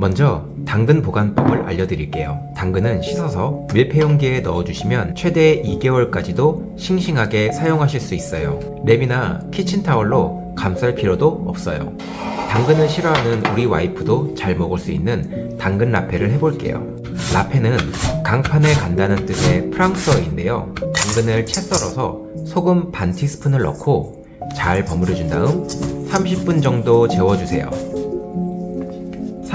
먼저 당근 보관법을 알려드릴게요. 당근은 씻어서 밀폐용기에 넣어주시면 최대 2개월까지도 싱싱하게 사용하실 수 있어요. 랩이나 키친타월로 감쌀 필요도 없어요. 당근을 싫어하는 우리 와이프도 잘 먹을 수 있는 당근 라페를 해볼게요. 라페는 강판에 간다는 뜻의 프랑스어인데요. 당근을 채 썰어서 소금 반 티스푼을 넣고 잘 버무려준 다음 30분 정도 재워주세요.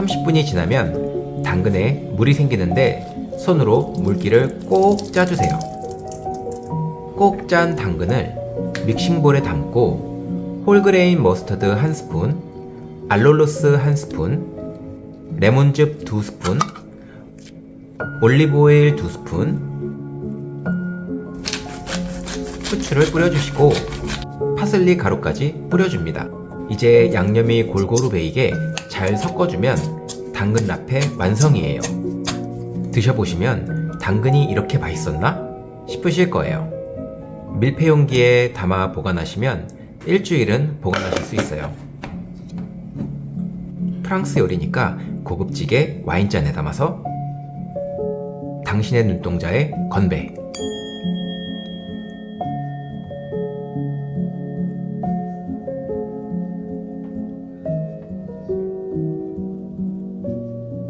30분이 지나면 당근에 물이 생기는데 손으로 물기를 꼭 짜주세요. 꼭 짠 당근을 믹싱볼에 담고 홀그레인 머스터드 한 스푼, 알롤로스 한 스푼, 레몬즙 두 스푼, 올리브오일 두 스푼, 후추를 뿌려주시고 파슬리 가루까지 뿌려줍니다. 이제 양념이 골고루 배이게 잘 섞어주면 당근 라페 완성이에요. 드셔보시면 당근이 이렇게 맛있었나? 싶으실 거예요. 밀폐 용기에 담아 보관하시면 일주일은 보관하실 수 있어요. 프랑스 요리니까 고급지게 와인잔에 담아서 당신의 눈동자에 건배.